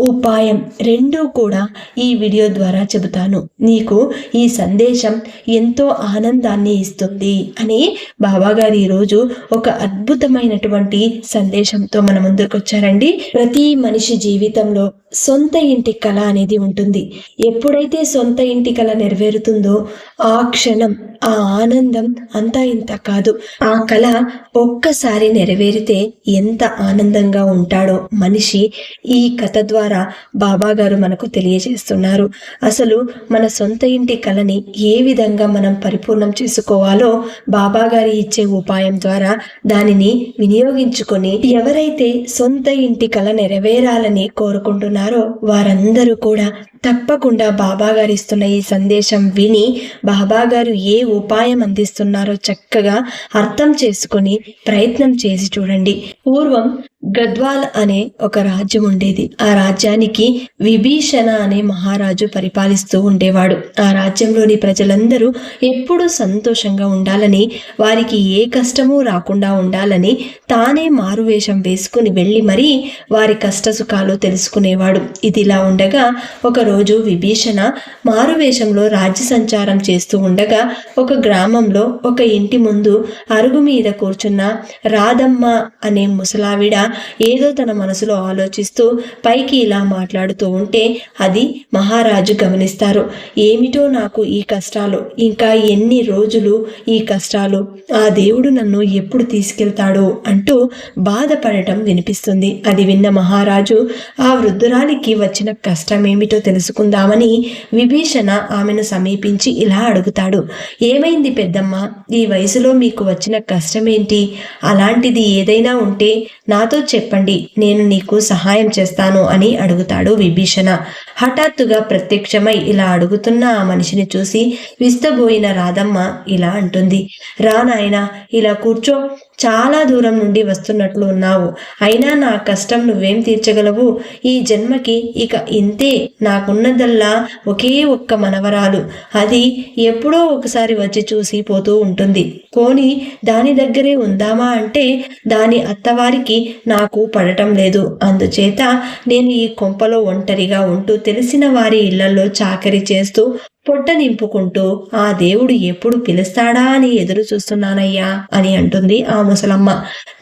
ఉపాయం రెండూ కూడా ఈ వీడియో ద్వారా చెబుతాను. నీకు ఈ సందేశం ఎంతో ఆనందాన్ని ఇస్తుంది అని బాబాగారు ఈరోజు ఒక అద్భుతమైనటువంటి సందేశంతో మన ముందుకు వచ్చారండి ప్రతి మనిషి జీవితంలో సొంత ఇంటి కళ అనేది ఉంటుంది. ఎప్పుడైతే సొంత ఇంటి కళ నెరవేరుతుందో ఆ క్షణం ఆ ఆనందం అంతా ఇంత కాదు. ఆ కళ ఒక్కసారి నెరవేరితే ఎంత ఆనందంగా ఉంటాడో మనిషి ఈ కథ ద్వారా బాబా గారు మనకు తెలియజేస్తున్నారు. అసలు మన సొంత ఇంటి కళని ఏ విధంగా మనం పరిపూర్ణం చేసుకోవాలో బాబా గారి ఇచ్చే ఉపాయం ద్వారా దానిని వినియోగించుకొని ఎవరైతే సొంత ఇంటి కళ నెరవేరాలని కోరుకుంటున్నారో వారందరూ కూడా తప్పకుండా బాబా ఇస్తున్న ఈ సందేశం విని బాబా గారు ఏ ఉపాయం అందిస్తున్నారో చక్కగా అర్థం చేసుకొని ప్రయత్నం చేసి చూడండి. పూర్వం గద్వాల్ అనే ఒక రాజ్యం ఉండేది. ఆ రాజ్యానికి విభీషణ అనే మహారాజు పరిపాలిస్తూ ఉండేవాడు. ఆ రాజ్యంలోని ప్రజలందరూ ఎప్పుడూ సంతోషంగా ఉండాలని వారికి ఏ కష్టమూ రాకుండా ఉండాలని తానే మారువేషం వేసుకుని వెళ్ళి మరీ వారి కష్ట సుఖాలు తెలుసుకునేవాడు. ఇదిలా ఉండగా ఒకరోజు విభీషణ మారువేషంలో రాజ్య సంచారం చేస్తూ ఉండగా ఒక గ్రామంలో ఒక ఇంటి ముందు అరుగు మీద కూర్చున్న రాధమ్మ అనే ముసలావిడ ఏదో తన మనసులో ఆలోచిస్తూ పైకి ఇలా మాట్లాడుతూ ఉంటే అది మహారాజు గమనిస్తారు. ఏమిటో నాకు ఈ కష్టాలు ఇంకా ఎన్ని రోజులు ఈ కష్టాలు? ఆ దేవుడు నన్ను ఎప్పుడు తీసుకెళ్తాడో? అంటూ బాధపడటం వినిపిస్తుంది. అది విన్న మహారాజు ఆ వృద్ధురాలికి వచ్చిన కష్టం ఏమిటో తెలుసుకుందామని విభీషణ ఆమెను సమీపించి ఇలా అడుగుతాడు. ఏమైంది పెద్దమ్మ? ఈ వయసులో మీకు వచ్చిన కష్టమేంటి? అలాంటిది ఏదైనా ఉంటే నాతో చెప్పండి నేను నీకు సహాయం చేస్తాను అని అడుగుతాడు విభీషణ. హఠాత్తుగా ప్రత్యక్షమై ఇలా అడుగుతున్న ఆ మనిషిని చూసి విస్తబోయిన రాధమ్మ ఇలా అంటుంది. రా నాయనా ఇలా కూర్చో. చాలా దూరం నుండి వస్తున్నట్లు ఉన్నావు. అయినా నా కష్టం నువ్వేం తీర్చగలవు? ఈ జన్మకి ఇక ఇంతే. నాకున్నదల్లా ఒకే ఒక్క మనవరాలు. అది ఎప్పుడో ఒకసారి వచ్చి చూసి పోతూ ఉంటుంది. కోని దాని దగ్గరే ఉందామా అంటే దాని అత్తవారికి నాకు పడటం లేదు. అందుచేత నేను ఈ కొంపలో ఒంటరిగా ఉంటూ తెలిసిన వారి ఇళ్ళలో చాకరీ చేస్తూ పొట్ట నింపుకుంటూ ఆ దేవుడు ఎప్పుడు పిలుస్తాడా అని ఎదురు చూస్తున్నానయ్యా అని అంటుంది ఆ ముసలమ్మ.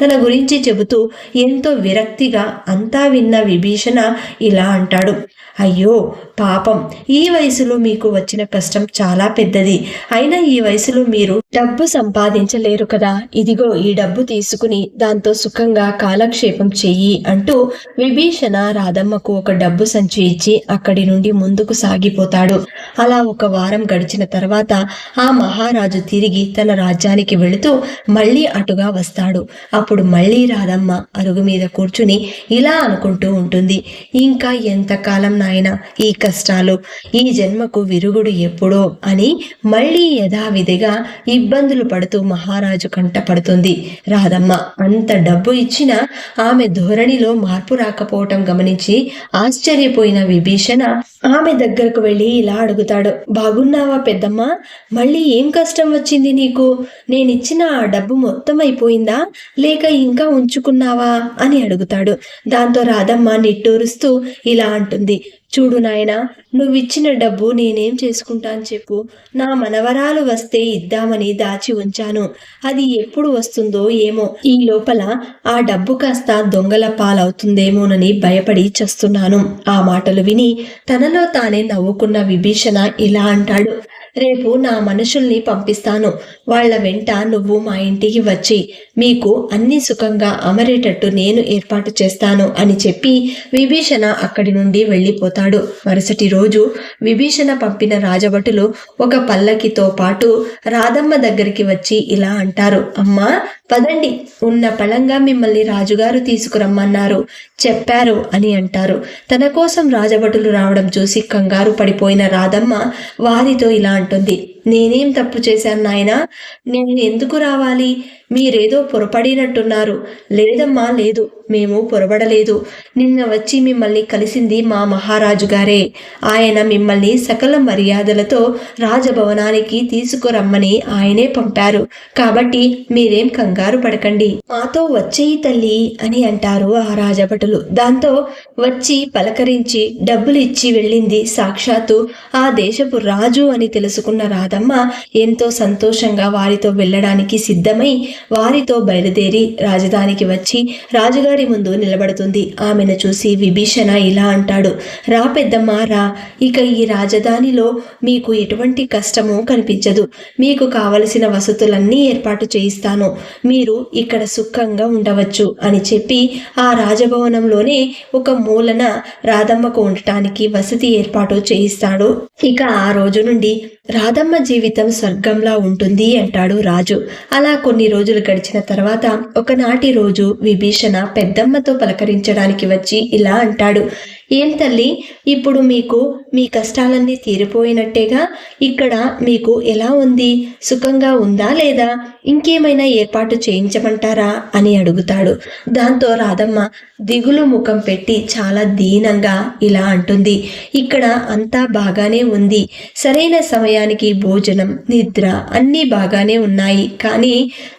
తన గురించి చెబుతూ ఎంతో విరక్తిగా అంతా విన్న విభీషణ ఇలా అంటాడు. అయ్యో పాపం. ఈ వయసులో మీకు వచ్చిన కష్టం చాలా పెద్దది. అయినా ఈ వయసులో మీరు డబ్బు సంపాదించలేరు కదా. ఇదిగో ఈ డబ్బు తీసుకుని దాంతో సుఖంగా కాలక్షేపం చెయ్యి అంటూ విభీషణ రాధమ్మకు ఒక డబ్బు సంచి ఇచ్చి అక్కడి నుండి ముందుకు సాగిపోతాడు. అలా ఒక వారం గడిచిన తర్వాత ఆ మహారాజు తిరిగి తన రాజ్యానికి వెళుతూ మళ్ళీ అటుగా వస్తాడు. అప్పుడు మళ్ళీ రాధమ్మ అరుగు మీద కూర్చుని ఇలా అనుకుంటూ ఉంటుంది. ఇంకా ఎంతకాలం నాయన? ఈ కష్టాలు ఈ జన్మకు విరుగుడు ఎప్పుడో అని మళ్ళీ యథావిధిగా ఇబ్బందులు పడుతూ మహారాజు కంట పడుతుంది. రాధమ్మ అంత డబ్బు ఇచ్చినా ఆమె ధోరణిలో మార్పు రాకపోవటం గమనించి ఆశ్చర్యపోయిన విభీషణ ఆమె దగ్గరకు వెళ్ళి ఇలా అడుగుతాడు బాగున్నావా పెద్దమ్మ? మళ్ళీ ఏం కష్టం వచ్చింది నీకు? నేనిచ్చిన ఆ డబ్బు మొత్తం అయిపోయిందా? లేక ఇంకా ఉంచుకున్నావా? అని అడుగుతాడు. దాంతో రాధమ్మ నిట్టూరుస్తూ ఇలా అంటుంది చూడు నాయనా నువ్విచ్చిన డబ్బు నేనేం చేసుకుంటాను చెప్పు. నా మనవరాలు వస్తే ఇద్దామని దాచి ఉంచాను. అది ఎప్పుడు వస్తుందో ఏమో. ఈ లోపల ఆ డబ్బు కాస్త దొంగల పాలవుతుందేమోనని భయపడి చస్తున్నాను. ఆ మాటలు విని తనలో తానే నవ్వుకున్న విభీషణ ఇలా అంటాడు. రేపు నా మనుషుల్ని పంపిస్తాను. వాళ్ళ వెంట నువ్వు మా ఇంటికి వచ్చి మీకు అన్ని సుఖంగా అమరేటట్టు నేను ఏర్పాటు చేస్తాను అని చెప్పి విభీషణ అక్కడి నుండి వెళ్ళిపోతాడు. మరుసటి రోజు విభీషణ పంపిన రాజభటులు ఒక పల్లకితో పాటు రాధమ్మ దగ్గరికి వచ్చి ఇలా అంటారు. అమ్మా పదండి ఉన్న పళంగా మిమ్మల్ని రాజుగారు తీసుకురమ్మన్నారు. చెప్పారు అని అంటారు. తన కోసం రాజభటులు రావడం చూసి కంగారు పడిపోయిన రాధమ్మ వారితో ఇలా అంటుంది. నేనేం తప్పు చేశాను నాయనా? నేను ఎందుకు రావాలి? మీరేదో పొరపడినట్టున్నారు. లేదమ్మా లేదు. మేము పొరబడలేదు. నిన్న వచ్చి మిమ్మల్ని కలిసింది మా మహారాజు గారే. ఆయన మిమ్మల్ని సకల మర్యాదలతో రాజభవనానికి తీసుకురమ్మని ఆయనే పంపారు. కాబట్టి మీరేం కంగారు పడకండి. మాతో వచ్చేయి తల్లి అని అంటారు ఆ రాజభటులు. దాంతో వచ్చి పలకరించి డబ్బులు ఇచ్చి వెళ్ళింది. సాక్షాత్తు ఆ దేశపు రాజు అని తెలుసుకున్న రాధమ్మ ఎంతో సంతోషంగా వారితో వెళ్ళడానికి సిద్ధమై వారితో బయలుదేరి రాజధానికి వచ్చి రాజుగారు ముందు నిలబడుతుంది? ఆమెను చూసి విభీషణ ఇలా అంటాడు. రా పెద్దమ్మ రా. ఇక ఈ రాజధానిలో మీకు ఎటువంటి కష్టము కనిపించదు. మీకు కావలసిన వసతులన్నీ ఏర్పాటు చేయిస్తాను. మీరు ఇక్కడ సుఖంగా ఉండవచ్చు అని చెప్పి ఆ రాజభవనంలోనే ఒక మూలన రాధమ్మకు ఉండటానికి వసతి ఏర్పాటు చేయిస్తాడు. ఇక ఆ రోజు నుండి రాధమ్మ జీవితం స్వర్గంలా ఉంటుంది అంటాడు రాజు. అలా కొన్ని రోజులు గడిచిన తర్వాత ఒకనాటి రోజు విభీషణ పెద్దమ్మతో పలకరించడానికి వచ్చి ఇలా అంటాడు. ఏం తల్లి ఇప్పుడు మీకు మీ కష్టాలన్నీ తీరిపోయినట్టేగా ఇక్కడ మీకు ఎలా ఉంది? సుఖంగా ఉందా లేదా? ఇంకేమైనా ఏర్పాటు చేయించమంటారా అని అడుగుతాడు. దాంతో రాధమ్మ దిగులు ముఖం పెట్టి చాలా దీనంగా ఇలా అంటుంది. ఇక్కడ అంతా బాగానే ఉంది. సరైన సమయానికి భోజనం నిద్ర అన్నీ బాగానే ఉన్నాయి. కానీ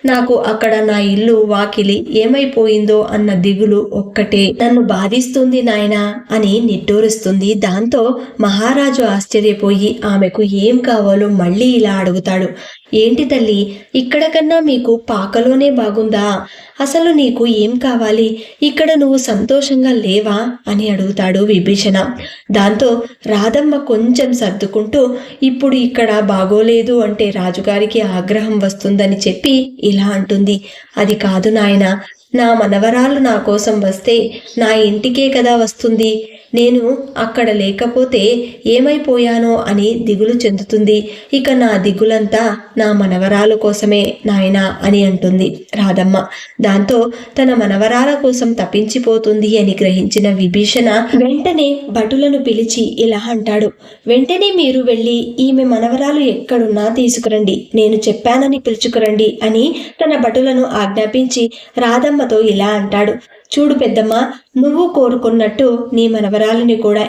నాకు అక్కడ నా ఇల్లు వాకిలి ఏమైపోయిందో అన్న దిగులు ఒక్కటే. నన్ను బాధిస్తుంది నాయనా అని నిట్టూరుస్తుంది. దాంతో మహారాజు ఆశ్చర్యపోయి ఆమెకు ఏం కావాలో మళ్ళీ ఇలా అడుగుతాడు. ఏంటి తల్లి ఇక్కడ కన్నా మీకు పాకలోనే బాగుందా? అసలు నీకు ఏం కావాలి? ఇక్కడ నువ్వు సంతోషంగా లేవా? అని అడుగుతాడు విభీషణ. దాంతో రాధమ్మ కొంచెం సర్దుకుంటూ ఇప్పుడు ఇక్కడ బాగోలేదు అంటే రాజుగారికి ఆగ్రహం వస్తుందని చెప్పి ఇలా అంటుంది. అది కాదు నాయన నా మనవరాలు నా కోసం వస్తే నా ఇంటికే కదా వస్తుంది. నేను అక్కడ లేకపోతే ఏమైపోయానో అని దిగులు చెందుతుంది. ఇక నా దిగులంతా నా మనవరాలు కోసమే నాయనా అని అంటుంది రాధమ్మ. దాంతో తన మనవరాల కోసం తప్పించిపోతుంది అని గ్రహించిన విభీషణ వెంటనే భటులను పిలిచి ఇలా అంటాడు. వెంటనే మీరు వెళ్ళి ఈమె మనవరాలు ఎక్కడున్నా తీసుకురండి. నేను చెప్పానని పిలుచుకురండి అని తన భటులను ఆజ్ఞాపించి రాధమ్మ ప్రేమతో ఇలా అంటాడు. చూడు పెద్దమ్మ నువ్వు కోరుకున్నట్టు నీ మనవరాలని కూడా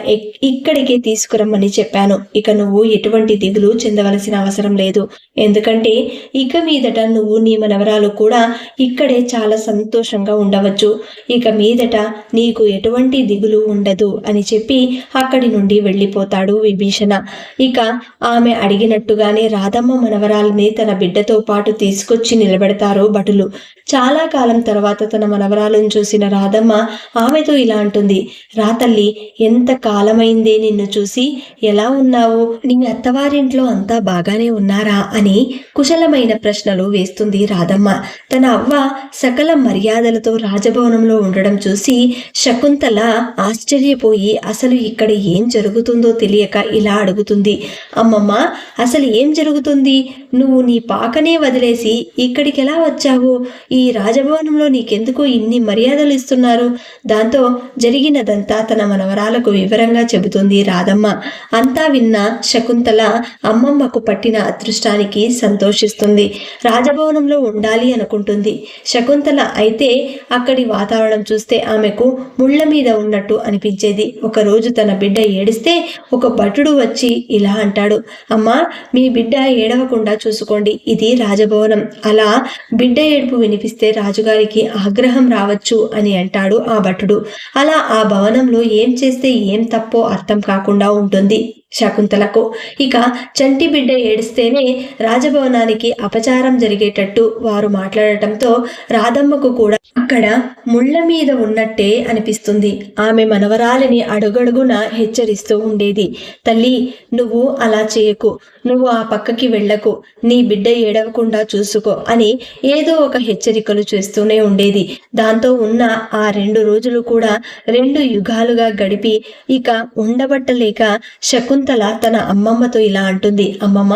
ఇక్కడికి తీసుకురమ్మని చెప్పాను. ఇక నువ్వు ఎటువంటి దిగులు చెందవలసిన అవసరం లేదు. ఎందుకంటే ఇక మీదట నువ్వు నీ మనవరాలు కూడా ఇక్కడే చాలా సంతోషంగా ఉండవచ్చు. ఇక మీదట నీకు ఎటువంటి దిగులు ఉండదు అని చెప్పి అక్కడి నుండి వెళ్ళిపోతాడు విభీషణ. ఇక ఆమె అడిగినట్టుగానే రాధమ్మ మనవరాలని తన బిడ్డతో పాటు తీసుకొచ్చి నిలబెడతారు భటులు చాలా కాలం తర్వాత తన మనవరాలను చూసిన రాధమ్మ ఆమెతో ఇలా అంటుంది. రా తల్లి ఎంత కాలమైందే నిన్ను చూసి. ఎలా ఉన్నావు? నీ అత్తవారింట్లో అంతా బాగానే ఉన్నారా? అని కుశలమైన ప్రశ్నలు వేస్తుంది రాధమ్మ. తన అవ్వ సకల మర్యాదలతో రాజభవనంలో ఉండడం చూసి శకుంతల ఆశ్చర్యపోయి అసలు ఇక్కడ ఏం జరుగుతుందో తెలియక ఇలా అడుగుతుంది. అమ్మమ్మ అసలు ఏం జరుగుతుంది? నువ్వు నీ పాకనే వదిలేసి ఇక్కడికి ఎలా వచ్చావు? ఈ రాజభవనంలో నీకెందుకు ఇన్ని మర్యాదలు ఇస్తున్నారు? దాంతో జరిగినదంతా తన మనవరాలకు వివరంగా చెబుతుంది రాధమ్మ. అంతా విన్న శకుంతల అమ్మమ్మకు పట్టిన అదృష్టానికి సంతోషిస్తుంది. రాజభవనంలో ఉండాలి అనుకుంటుంది. శకుంతల అయితే అక్కడి వాతావరణం చూస్తే ఆమెకు ముళ్ళ మీద ఉన్నట్టు అనిపించేది. ఒకరోజు తన బిడ్డ ఏడిస్తే ఒక భటుడు వచ్చి ఇలా అంటాడు అమ్మా మీ బిడ్డ ఏడవకుండా చూసుకోండి ఇది రాజభవనం. అలా బిడ్డ ఏడుపు వినిపిస్తే రాజుగారికి ఆగ్రహం రావచ్చు అని అంటాడు ఆ భటుడు. అలా ఆ భవనంలో ఏం చేస్తే ఏం తప్పో అర్థం కాకుండా ఉంటుంది. శకుంతలకు. ఇక చంటి బిడ్డ ఏడిస్తేనే రాజభవనానికి అపచారం జరిగేటట్టు వారు మాట్లాడటంతో రాధమ్మకు కూడా అక్కడ ముళ్ళ మీద ఉన్నట్టే అనిపిస్తుంది. ఆమె మనవరాలిని అడుగడుగున హెచ్చరిస్తూ ఉండేది. తల్లి నువ్వు అలా చేయకు. నువ్వు ఆ పక్కకి వెళ్ళకు. నీ బిడ్డ ఏడవకుండా చూసుకో అని ఏదో ఒక హెచ్చరికలు చేస్తూనే ఉండేది. దాంతో ఉన్న ఆ రెండు రోజులు కూడా రెండు యుగాలుగా గడిపి ఇక ఉండబట్టలేక శకుంత శకుంతల తన అమ్మమ్మతో ఇలా అంటుంది అమ్మమ్మ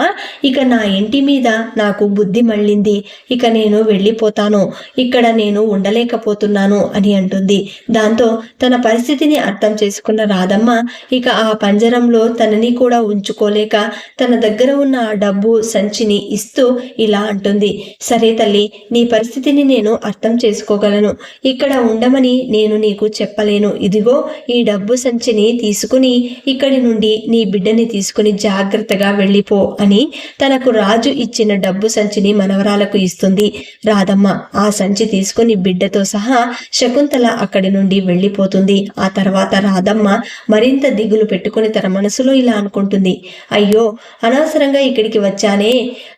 ఇక నా ఇంటి మీద నాకు బుద్ధి మళ్ళింది. ఇక నేను వెళ్ళిపోతాను. ఇక్కడ నేను ఉండలేకపోతున్నాను అని అంటుంది. దాంతో తన పరిస్థితిని అర్థం చేసుకున్న రాధమ్మ ఇక ఆ పంజరంలో తనని కూడా ఉంచుకోలేక తన దగ్గర ఉన్న ఆ డబ్బు సంచిని ఇస్తూ ఇలా అంటుంది. సరే తల్లి నీ పరిస్థితిని నేను అర్థం చేసుకోగలను. ఇక్కడ ఉండమని నేను నీకు చెప్పలేను. ఇదిగో ఈ డబ్బు సంచిని తీసుకుని ఇక్కడి నుండి నీ బిడ్డని తీసుకుని జాగ్రత్తగా వెళ్ళిపో అని తనకు రాజు ఇచ్చిన డబ్బు సంచిని మనవరాలకు ఇస్తుంది. రాధమ్మ ఆ సంచి తీసుకుని బిడ్డతో సహా శకుంతల అక్కడి నుండి వెళ్ళిపోతుంది. ఆ తర్వాత రాధమ్మ మరింత దిగులు పెట్టుకుని తన మనసులో ఇలా అనుకుంటుంది. అయ్యో అనవసరంగా ఇక్కడికి వచ్చానే.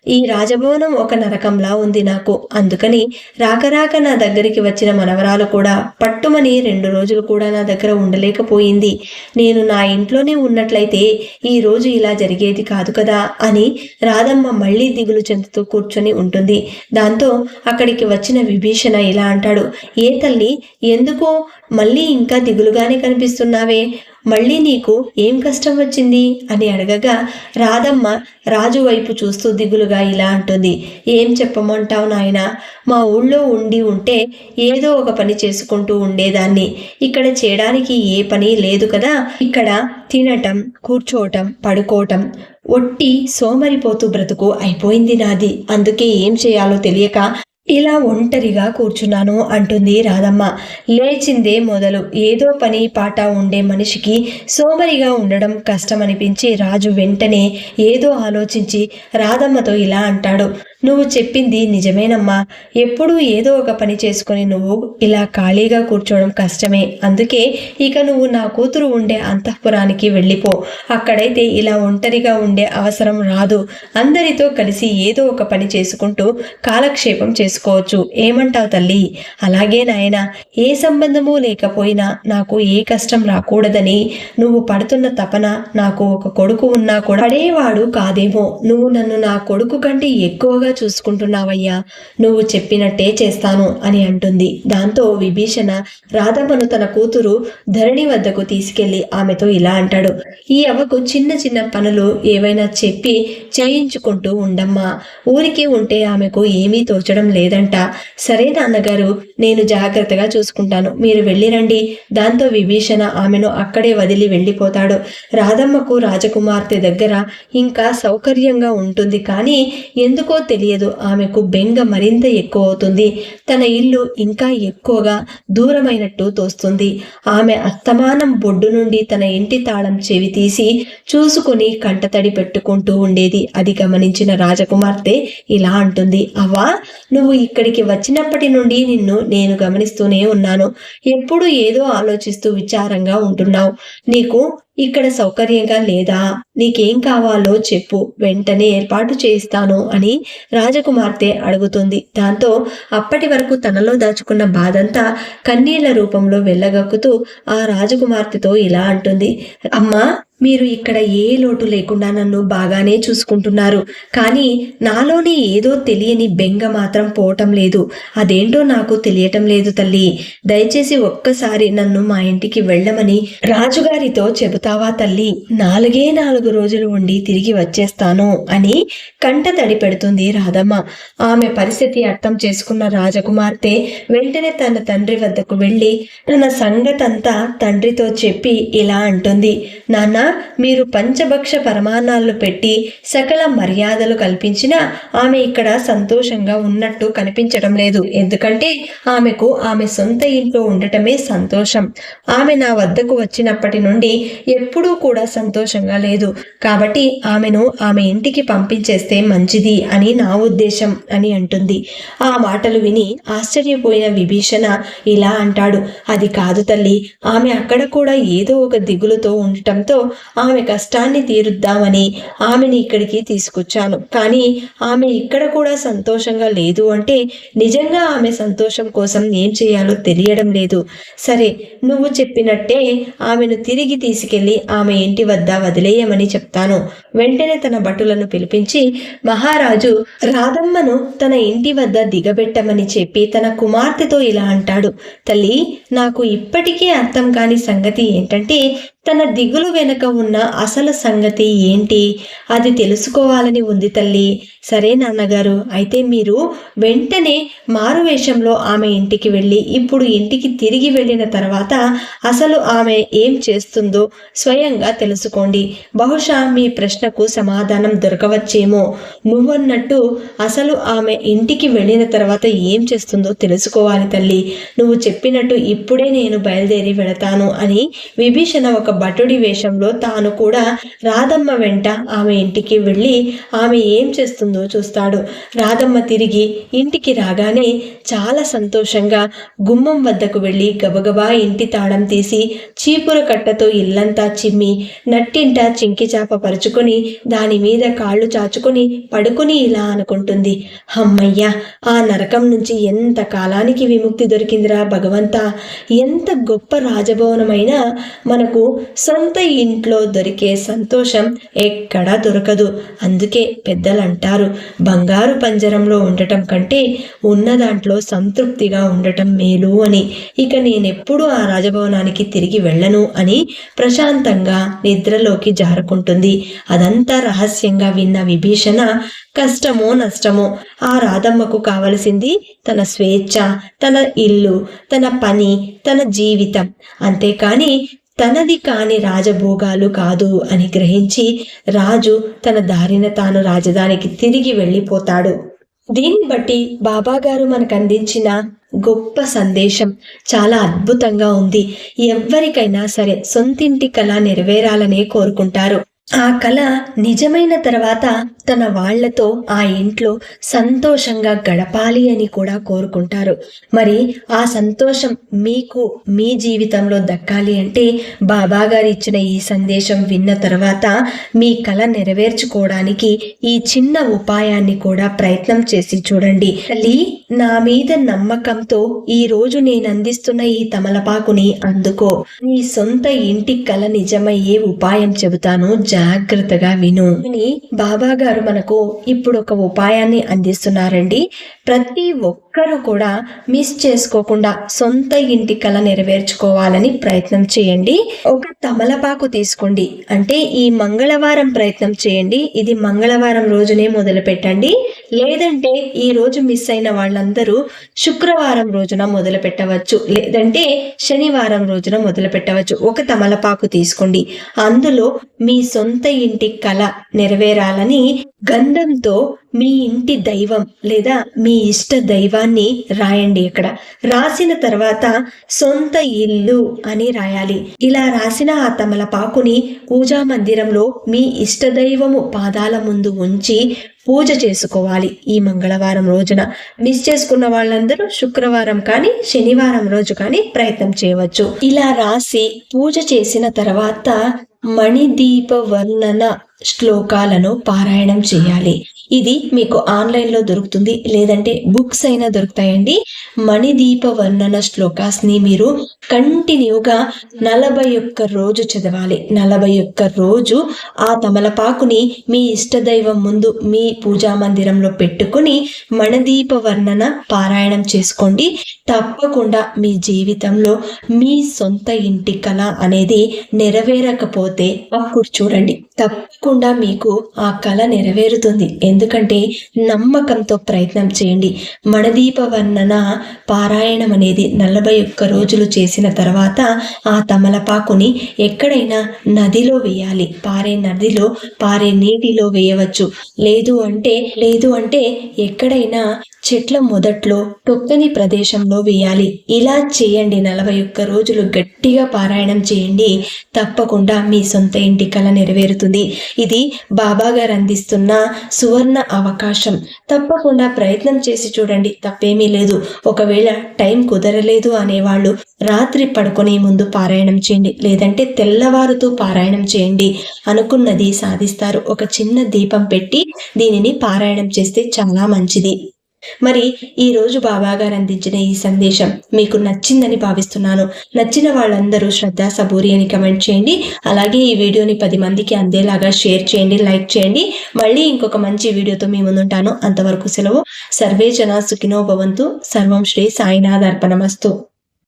ఈ రాజభవనం ఒక నరకంలా ఉంది నాకు. అందుకని రాక రాక నా దగ్గరికి వచ్చిన మనవరాలు కూడా పట్టుమని రెండు రోజులు కూడా నా దగ్గర ఉండలేకపోయింది. నేను నా ఇంట్లోనే ఉన్నట్లయితే ఈ రోజు ఇలా జరిగేది కాదు కదా అని రాధమ్మ మళ్ళీ దిగులు చెందుతూ కూర్చొని ఉంటుంది. దాంతో అక్కడికి వచ్చిన విభీషణ ఇలా అంటాడు ఏ తల్లి ఎందుకో మళ్ళీ ఇంకా దిగులుగానే కనిపిస్తున్నావే? మళ్ళీ నీకు ఏం కష్టం వచ్చింది? అని అడగగా రాధమ్మ రాజు వైపు చూస్తూ దిగులుగా ఇలా అంటుంది. ఏం చెప్పమంటావు నాయన? మా ఊళ్ళో ఉండి ఉంటే ఏదో ఒక పని చేసుకుంటూ ఉండేదాన్ని. ఇక్కడ చేయడానికి ఏ పని లేదు కదా? ఇక్కడ తినటం కూర్చోవటం పడుకోవటం ఒట్టి సోమరిపోతూ బ్రతుకు అయిపోయింది నాది. అందుకే ఏం చేయాలో తెలియక ఇలా ఒంటరిగా కూర్చున్నాను అంటుంది రాధమ్మ. లేచిందే మొదలు. ఏదో పని పాట ఉండే మనిషికి సోమరిగా ఉండడం కష్టమనిపించి రాజు వెంటనే ఏదో ఆలోచించి రాధమ్మతో ఇలా అంటాడు. నువ్వు చెప్పింది నిజమేనమ్మా. ఎప్పుడూ ఏదో ఒక పని చేసుకొని నువ్వు ఇలా ఖాళీగా కూర్చోవడం కష్టమే. అందుకే ఇక నువ్వు నా కూతురు ఉండే అంతఃపురానికి వెళ్ళిపో. అక్కడైతే ఇలా ఒంటరిగా ఉండే అవసరం రాదు. అందరితో కలిసి ఏదో ఒక పని చేసుకుంటూ కాలక్షేపం చేసుకోవచ్చు. ఏమంటావు తల్లి? అలాగే నాయన ఏ సంబంధము లేకపోయినా నాకు ఏ కష్టం రాకూడదని నువ్వు పడుతున్న తపన నాకు ఒక కొడుకు ఉన్నా కూడా పడేవాడు కాదేమో. నువ్వు నన్ను నా కొడుకు కంటే ఎక్కువగా చూసుకుంటున్నావయ్యా. నువ్వు చెప్పినట్టే చేస్తాను అని అంటుంది. దాంతో విభీషణ రాధమ్మను తన కూతురు ధరణి వద్దకు తీసుకెళ్ళి ఆమెతో ఇలా అంటాడు. ఈ అవ్వకు చిన్న చిన్న పనులు ఏవైనా చెప్పి చేయించుకుంటూ ఉండమ్మా. ఊరికే ఉంటే ఆమెకు ఏమీ తోచడం లేదంట. సరే నాన్నగారు నేను జాగ్రత్తగా చూసుకుంటాను. మీరు వెళ్ళిరండి. దాంతో విభీషణ ఆమెను అక్కడే వదిలి వెళ్ళిపోతాడు. రాధమ్మకు రాజకుమార్తె దగ్గర ఇంకా సౌకర్యంగా ఉంటుంది కానీ ఎందుకో తెలియదు. ఆమెకు బెంగ మరింత ఎక్కువ అవుతుంది. తన ఇల్లు ఇంకా ఎక్కువగా దూరమైనట్టు తోస్తుంది. ఆమె అస్తమానం బొడ్డు నుండి తన ఇంటి తాళం చెవి తీసి చూసుకుని కంటతడి పెట్టుకుంటూ ఉండేది. అది గమనించిన రాజకుమార్తె ఇలా అంటుంది అవ్వా నువ్వు ఇక్కడికి వచ్చినప్పటి నుండి నిన్ను నేను గమనిస్తూనే ఉన్నాను. ఎప్పుడు ఏదో ఆలోచిస్తూ విచారంగా ఉంటున్నావు. నీకు ఇక్కడ సౌకర్యంగా లేదా? నీకేం కావాలో చెప్పు. వెంటనే ఏర్పాటు చేయిస్తాను అని రాజకుమార్తె అడుగుతుంది. దాంతో అప్పటి వరకు తనలో దాచుకున్న బాధంతా కన్నీళ్ళ రూపంలో వెళ్ళగక్కుతూ ఆ రాజకుమార్తెతో ఇలా అంటుంది అమ్మా మీరు ఇక్కడ ఏ లోటు లేకుండా నన్ను బాగానే చూసుకుంటున్నారు. కానీ నాలోని ఏదో తెలియని బెంగ మాత్రం పోవటం లేదు. అదేంటో నాకు తెలియటం లేదు తల్లి. దయచేసి ఒక్కసారి నన్ను మా ఇంటికి వెళ్ళమని రాజుగారితో చెబుతావా తల్లి? నాలుగే నాలుగు రోజులు ఉండి తిరిగి వచ్చేస్తాను అని కంట తడి పెడుతుంది రాధమ్మ. ఆమె పరిస్థితి అర్థం చేసుకున్న రాజకుమార్తె వెంటనే తన తండ్రి వద్దకు వెళ్ళి తన సంగతంతా తండ్రితో చెప్పి ఇలా అంటుంది. నాన్న మీరు పంచభక్ష పరమాన్నాలు పెట్టి సకల మర్యాదలు కల్పించినా ఆమె ఇక్కడ సంతోషంగా ఉన్నట్టు కనిపించడం లేదు. ఎందుకంటే ఆమెకు ఆమె సొంత ఇంట్లో ఉండటమే సంతోషం. ఆమె నా వద్దకు వచ్చినప్పటి నుండి ఎప్పుడూ కూడా సంతోషంగా లేదు. కాబట్టి ఆమెను ఆమె ఇంటికి పంపించేస్తే మంచిది అని నా ఉద్దేశం అని అంటుంది. ఆ మాటలు విని ఆశ్చర్యపోయిన విభీషణ ఇలా అంటాడు. అది కాదు తల్లి ఆమె అక్కడ కూడా ఏదో ఒక దిగులుతో ఉండటంతో ఆమె కష్టాన్ని తీరుద్దామని ఆమెని ఇక్కడికి తీసుకొచ్చాను. కానీ ఆమె ఇక్కడ కూడా సంతోషంగా లేదు అంటే నిజంగా ఆమె సంతోషం కోసం ఏం చేయాలో తెలియడం లేదు. సరే నువ్వు చెప్పినట్టే ఆమెను తిరిగి తీసుకెళ్ళి ఆమె ఇంటి వద్ద వదిలేయమని చెప్తాను. వెంటనే తన భటులను పిలిపించి మహారాజు రాధమ్మను తన ఇంటి వద్ద దిగబెట్టమని చెప్పి తన కుమార్తెతో ఇలా అంటాడు. తల్లి నాకు ఇప్పటికీ అర్థం కాని సంగతి ఏంటంటే తన దిగులు వెనుక ఉన్న అసలు సంగతి ఏంటి? అది తెలుసుకోవాలని ఉంది తల్లి. సరే నాన్నగారు అయితే మీరు వెంటనే మారువేషంలో ఆమె ఇంటికి వెళ్ళి ఇప్పుడు ఇంటికి తిరిగి వెళ్ళిన తర్వాత అసలు ఆమె ఏం చేస్తుందో స్వయంగా తెలుసుకోండి. బహుశా మీ ప్రశ్నకు సమాధానం దొరకవచ్చేమో. నువ్వన్నట్టు అసలు ఆమె ఇంటికి వెళ్ళిన తర్వాత ఏం చేస్తుందో తెలుసుకోవాలి తల్లి. నువ్వు చెప్పినట్టు ఇప్పుడే నేను బయలుదేరి వెళతాను అని విభీషణ ఒక భటుడి వేషంలో తాను కూడా రాధమ్మ వెంట ఆమె ఇంటికి వెళ్ళి ఆమె ఏం చేస్తుందో చూస్తాడు. రాధమ్మ తిరిగి ఇంటికి రాగానే చాలా సంతోషంగా గుమ్మం వద్దకు వెళ్ళి గబగబా ఇంటి తాళం తీసి చీపుర కట్టతో ఇల్లంతా చిమ్మి నట్టింట చింకి చాప పరుచుకొని దాని మీద కాళ్ళు చాచుకొని పడుకుని ఇలా అనుకుంటుంది. అమ్మయ్య ఆ నరకం నుంచి ఎంత కాలానికి విముక్తి దొరికిందిరా భగవంతా? ఎంత గొప్ప రాజభవనమైనా మనకు సొంత ఇంట్లో దొరికే సంతోషం ఎక్కడా దొరకదు. అందుకే పెద్దలు అంటారు బంగారు పంజరంలో ఉండటం కంటే ఉన్న దాంట్లో సంతృప్తిగా ఉండటం మేలు అని. ఇక నేనెప్పుడు ఆ రాజభవనానికి తిరిగి వెళ్ళను అని ప్రశాంతంగా నిద్రలోకి జారుకుంటుంది. అదంతా రహస్యంగా విన్న విభీషణ కష్టమో నష్టమో ఆ రాధమ్మకు కావలసింది తన స్వేచ్ఛ తన ఇల్లు తన పని తన జీవితం. అంతేకాని తనది కాని రాజభోగాలు కాదు అని గ్రహించి రాజు తన దారిన తాను రాజధానికి తిరిగి వెళ్ళిపోతాడు. దీన్ని బట్టి బాబాగారు మనకు అందించిన గొప్ప సందేశం చాలా అద్భుతంగా ఉంది. ఎవ్వరికైనా సరే సొంతింటి కళ నెరవేరాలనే కోరుకుంటారు. ఆ కళ నిజమైన తర్వాత తన వాళ్ళతో ఆ ఇంట్లో సంతోషంగా గడపాలి అని కూడా కోరుకుంటారు. మరి ఆ సంతోషం మీకు మీ జీవితంలో దక్కాలి అంటే బాబాగారు ఇచ్చిన ఈ సందేశం విన్న తర్వాత మీ కళ నెరవేర్చుకోవడానికి ఈ చిన్న ఉపాయాన్ని కూడా ప్రయత్నం చేసి చూడండి. తల్లి నా మీద నమ్మకంతో ఈ రోజు నేను అందిస్తున్న ఈ తమలపాకుని అందుకో. నీ సొంత ఇంటి కళ నిజమయ్యే ఉపాయం చెబుతాను జాగ్రత్తగా విను. బాబా గారు మనకు ఇప్పుడు ఒక ఉపాయాన్ని అందిస్తున్నారండి. ప్రతి ఒక్కరూ కూడా మిస్ చేసుకోకుండా సొంత ఇంటి కళ నెరవేర్చుకోవాలని ప్రయత్నం చేయండి. ఒక తమలపాకు తీసుకోండి. అంటే ఈ మంగళవారం ప్రయత్నం చేయండి. ఇది మంగళవారం రోజునే మొదలు పెట్టండి లేదంటే ఈ రోజు మిస్ అయిన వాళ్ళందరూ శుక్రవారం రోజున మొదలు పెట్టవచ్చు. లేదంటే శనివారం రోజున మొదలు పెట్టవచ్చు. ఒక తమలపాకు తీసుకోండి. అందులో మీ సొంత ఇంటి కళ నెరవేరాలని గంధంతో మీ ఇంటి దైవం లేదా మీ ఇష్ట దైవాన్ని రాయండి ఇక్కడ. రాసిన తర్వాత సొంత ఇల్లు అని రాయాలి. ఇలా రాసిన ఆ తమలపాకుని పూజా మందిరంలో మీ ఇష్ట దైవము పాదాల ముందు ఉంచి పూజ చేసుకోవాలి. ఈ మంగళవారం రోజున మిస్ చేసుకున్న వాళ్ళందరూ శుక్రవారం కానీ శనివారం రోజు కానీ ప్రయత్నం చేయవచ్చు. ఇలా రాసి పూజ చేసిన తర్వాత మణిదీప వర్ణన శ్లోకాలను పారాయణం చేయాలి. ఇది మీకు ఆన్లైన్లో దొరుకుతుంది. లేదంటే బుక్స్ అయినా దొరుకుతాయండి. మణిదీప వర్ణన శ్లోకాస్ని మీరు కంటిన్యూగా నలభై ఒక్క రోజు చదవాలి. నలభై ఒక్క రోజు ఆ తమలపాకుని మీ ఇష్టదైవం ముందు మీ పూజా మందిరంలో పెట్టుకుని మణదీప వర్ణన పారాయణం చేసుకోండి. తప్పకుండా మీ జీవితంలో మీ సొంత ఇంటి కళ అనేది నెరవేరకపోతే అప్పుడు చూడండి. తప్పకుండా మీకు ఆ కళ నెరవేరుతుంది. ఎందుకంటే నమ్మకంతో ప్రయత్నం చేయండి. మణదీప వర్ణన పారాయణం అనేది నలభై ఒక్క రోజులు చేసిన తర్వాత ఆ తమలపాకుని ఎక్కడైనా నదిలో వేయాలి. పారే నదిలో పారే నీటిలో వేయవచ్చు. లేదు అంటే లేదు అంటే ఎక్కడైనా చెట్ల మొదట్లో టొక్కని ప్రదేశంలో వేయాలి. ఇలా చేయండి. నలభై ఒక్క రోజులు గట్టిగా పారాయణం చేయండి. తప్పకుండా మీ సొంత ఇంటి కళ నెరవేరుతుంది. ఇది బాబా గారు అందిస్తున్న సువర్ణ అవకాశం. తప్పకుండా ప్రయత్నం చేసి చూడండి. తప్పేమీ లేదు. ఒకవేళ టైం కుదరలేదు అనేవాళ్ళు రాత్రి పడుకునే ముందు పారాయణం చేయండి. లేదంటే తెల్లవారుతూ పారాయణం చేయండి అనుకున్నది సాధిస్తారు. ఒక చిన్న దీపం పెట్టి దీనిని పారాయణం చేస్తే చాలా మంచిది. మరి ఈ రోజు బాబా గారు అందించిన ఈ సందేశం మీకు నచ్చిందని భావిస్తున్నాను. నచ్చిన వాళ్ళందరూ శ్రద్ధ సబూరి అని కమెంట్ చేయండి. అలాగే ఈ వీడియోని పది మందికి అందేలాగా షేర్ చేయండి లైక్ చేయండి. మళ్ళీ ఇంకొక మంచి వీడియోతో మీ ముందుంటాను. అంతవరకు సెలవు. సర్వే జన సుఖినో భవంతు. సర్వం శ్రీ సాయినాథ్ అర్పణమస్తు.